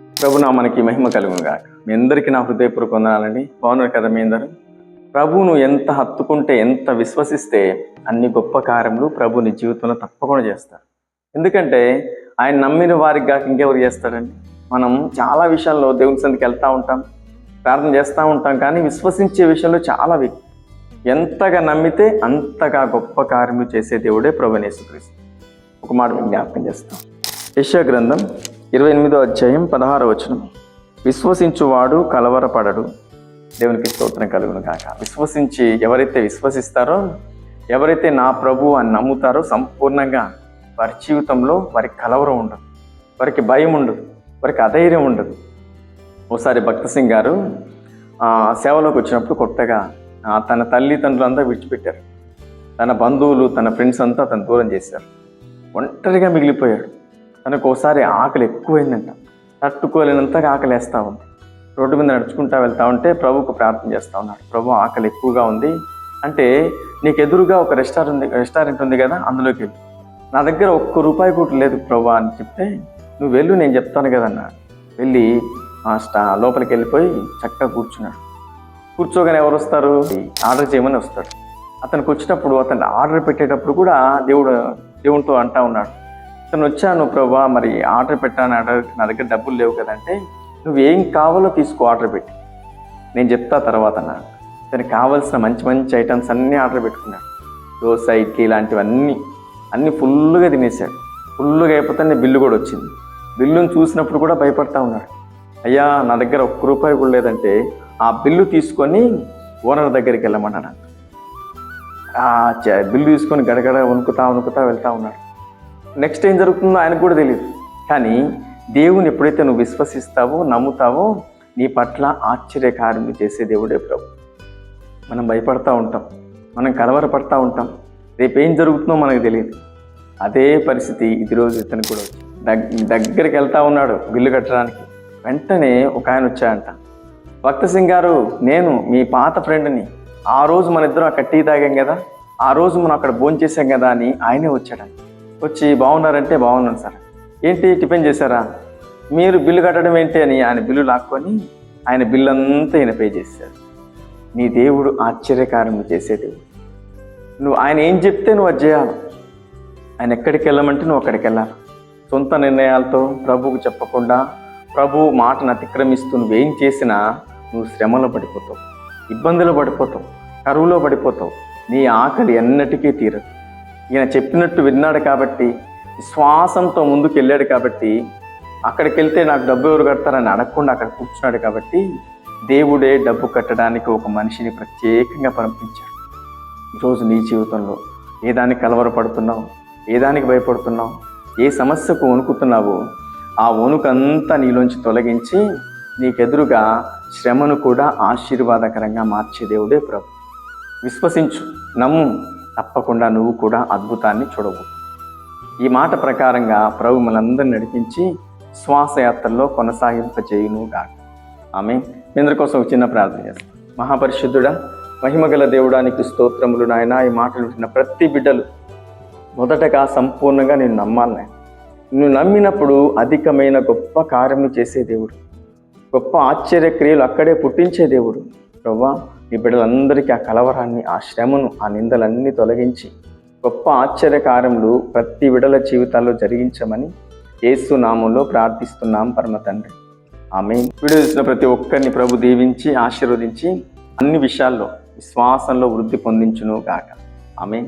ప్రభు నా మనకి మహిమ కలుగును గాక మీ అందరికీ నా హృదయపూర్వక వందనాలండి. బాగున్నారు కదా మీ అందరూ? ప్రభువును ఎంత హత్తుకుంటే ఎంత విశ్వసిస్తే అన్ని గొప్ప కార్యములు ప్రభు నీ జీవితంలో తప్పకుండా చేస్తారు. ఎందుకంటే ఆయన నమ్మిన వారికి కాక ఇంకెవరు చేస్తారండి? మనం చాలా విషయాల్లో దేవుని సందికి వెళ్తూ ఉంటాం ప్రార్థన చేస్తూ ఉంటాం కానీ విశ్వసించే విషయంలో చాలా వీక్ ఎంతగా నమ్మితే అంతగా గొప్ప కార్యములు చేసే దేవుడే ప్రభు యేసుక్రీస్తు. ఒక మాట జ్ఞాపకం చేస్తాం. యశ గ్రంథం ఇరవై ఎనిమిదో అధ్యాయం పదహారో వచనం. విశ్వసించువాడు కలవరపడడు. దేవునికి స్తోత్రం కలుగును కాక విశ్వసించి ఎవరైతే విశ్వసిస్తారో ఎవరైతే నా ప్రభు అని నమ్ముతారో సంపూర్ణంగా వారి జీవితంలో వారికి కలవరం ఉండదు. వారికి భయం ఉండదు. వారికి అధైర్యం ఉండదు. ఒకసారి భక్త సింగ్ గారు ఆ, సేవలోకి వచ్చినప్పుడు కొత్తగా తన తల్లిదండ్రులంతా విడిచిపెట్టారు. తన బంధువులు తన ఫ్రెండ్స్ అంతా తను దూరం చేశారు. ఒంటరిగా మిగిలిపోయాడు తనకు ఒకసారి ఆకలి ఎక్కువైందంట. తట్టుకోలేనంతగా ఆకలి వేస్తూ ఉంది. రోడ్డు మీద నడుచుకుంటా వెళ్తా ఉంటే ప్రభుకు ప్రార్థన చేస్తూ ఉన్నాడు. ప్రభు ఆకలి ఎక్కువగా ఉంది. అంటే నీకు ఎదురుగా ఒక రెస్టారెంట్ రెస్టారెంట్ ఉంది కదా అందులోకి వెళ్ళి. నా దగ్గర ఒక్క రూపాయి కూడా లేదు ప్రభు అని చెప్తే నువ్వు వెళ్ళు నేను చెప్తాను కదన్న వెళ్ళి ఆ స్టా లోపలికి వెళ్ళిపోయి చక్కగా కూర్చున్నాడు. కూర్చోగానే ఎవరు వస్తారు? ఆర్డర్ చేయమని వస్తాడు. అతనికి వచ్చినప్పుడు అతను ఆర్డర్ పెట్టేటప్పుడు కూడా దేవుడు దేవునితో అంటా ఉన్నాడు. తను వచ్చాను ప్రభా మరి ఆర్డర్ పెట్టాను ఆర్డర్ నా దగ్గర డబ్బులు లేవు కదంటే నువ్వు ఏం కావాలో తీసుకో ఆర్డర్ పెట్టి. నేను చెప్తా తర్వాత అన్నాడు. తనకి కావాల్సిన మంచి మంచి ఐటమ్స్ అన్నీ ఆర్డర్ పెట్టుకున్నాడు. దోశ ఇడ్లీ ఇలాంటివన్నీ అన్నీ ఫుల్గా తినేసాడు. ఫుల్గా అయిపోతే బిల్లు కూడా వచ్చింది. బిల్లును చూసినప్పుడు కూడా భయపడతా ఉన్నాడు. అయ్యా నా దగ్గర ఒక్క రూపాయి కూడా లేదంటే ఆ బిల్లు తీసుకొని ఓనర్ దగ్గరికి వెళ్ళమన్నాడు. బిల్లు తీసుకొని గడగడ వణుకుతా వణుకుతా వెళ్తా ఉన్నాడు. నెక్స్ట్ ఏం జరుగుతుందో ఆయనకు కూడా తెలియదు కానీ దేవుని ఎప్పుడైతే నువ్వు విశ్వసిస్తావో నమ్ముతావో నీ పట్ల ఆశ్చర్యకార్యం చేసే దేవుడే ప్రభు. మనం భయపడతా ఉంటాం. మనం కలవరపడతా ఉంటాం. రేపు ఏం జరుగుతుందో మనకు తెలియదు అదే పరిస్థితి ఇది రోజు కూడా వచ్చింది దగ్ దగ్గరికి వెళ్తా ఉన్నాడు బిల్లు కట్టడానికి. వెంటనే ఒక ఆయన వచ్చాడంట. భక్త సింగ్ గారు నేను మీ పాత ఫ్రెండ్ని ఆ రోజు మన ఇద్దరం అక్కడ టీ తాగాం కదా ఆ రోజు మనం అక్కడ భోంచేసాం కదా అని ఆయనే వచ్చాడంట. వచ్చి బాగున్నారంటే బాగున్నాను సార్. ఏంటి టిఫిన్ చేశారా? మీరు బిల్లు కట్టడం ఏంటి అని ఆయన బిల్లు లాక్కొని ఆయన బిల్లు అంతా ఈయన పే చేశారు. నీ దేవుడు ఆశ్చర్యకారం చేసే దేవుడు నువ్వు ఆయన ఏం చెప్తే నువ్వు అది చేయాలి. ఆయన ఎక్కడికి వెళ్ళమంటే నువ్వు అక్కడికి వెళ్ళాలి. సొంత నిర్ణయాలతో ప్రభువుకు చెప్పకుండా ప్రభు మాటను అతిక్రమిస్తూ నువ్వేం చేసినా నువ్వు శ్రమలో పడిపోతావు. ఇబ్బందులు పడిపోతావు. కరువులో పడిపోతావు. నీ ఆకలి ఎన్నటికీ తీరదు. ఈయన చెప్పినట్టు విన్నాడు కాబట్టి విశ్వాసంతో ముందుకు వెళ్ళాడు కాబట్టి అక్కడికి వెళ్తే నాకు డబ్బు ఎవరు కడతారని అడగకుండా అక్కడ కూర్చున్నాడు కాబట్టి దేవుడే డబ్బు కట్టడానికి ఒక మనిషిని ప్రత్యేకంగా పంపించాడు. ఈరోజు నీ జీవితంలో ఏ దానికి కలవరపడుతున్నావు? ఏ దానికి భయపడుతున్నావు? ఏ సమస్యకు వణుకుతున్నావో ఆ వణుకంతా నీలోంచి తొలగించి నీకెదురుగా శ్రమను కూడా ఆశీర్వాదకరంగా మార్చే దేవుడే ప్రభు. విశ్వసించు నమ్ము. తప్పకుండా నువ్వు కూడా అద్భుతాన్ని చూడవు. ఈ మాట ప్రకారంగా ప్రభు మనందరిని నడిపించి శ్వాసయాత్రలో కొనసాగింపచేయును గాక. ఆమె మీ అందరి కోసం ఒక చిన్న ప్రార్థన చేస్తాం. మహాపరిశుద్ధుడా మహిమగల దేవుడానికి స్తోత్రములు నాయన. ఈ మాటలు వింటున్న ప్రతి బిడ్డలు మొదటగా సంపూర్ణంగా నేను నమ్మాలి నాయన. నువ్వు నమ్మినప్పుడు అధికమైన గొప్ప కార్యములు చేసే దేవుడు. గొప్ప ఆశ్చర్య క్రియలు అక్కడే పుట్టించే దేవుడు. ప్రవ్వా ఈ బిడ్డలందరికీ ఆ కలవరాన్ని ఆ శ్రమను ఆ నిందలన్నీ తొలగించి గొప్ప ఆశ్చర్యకార్యములు ప్రతి విడల జీవితాల్లో జరిగించమని యేసు నామంలో ప్రార్థిస్తున్నాం పరమ తండ్రి. ఆమె వీడియో చూసిన ప్రతి ఒక్కరిని ప్రభు దీవించి ఆశీర్వదించి అన్ని విషయాల్లో విశ్వాసంలో వృద్ధి పొందించును గాక ఆమె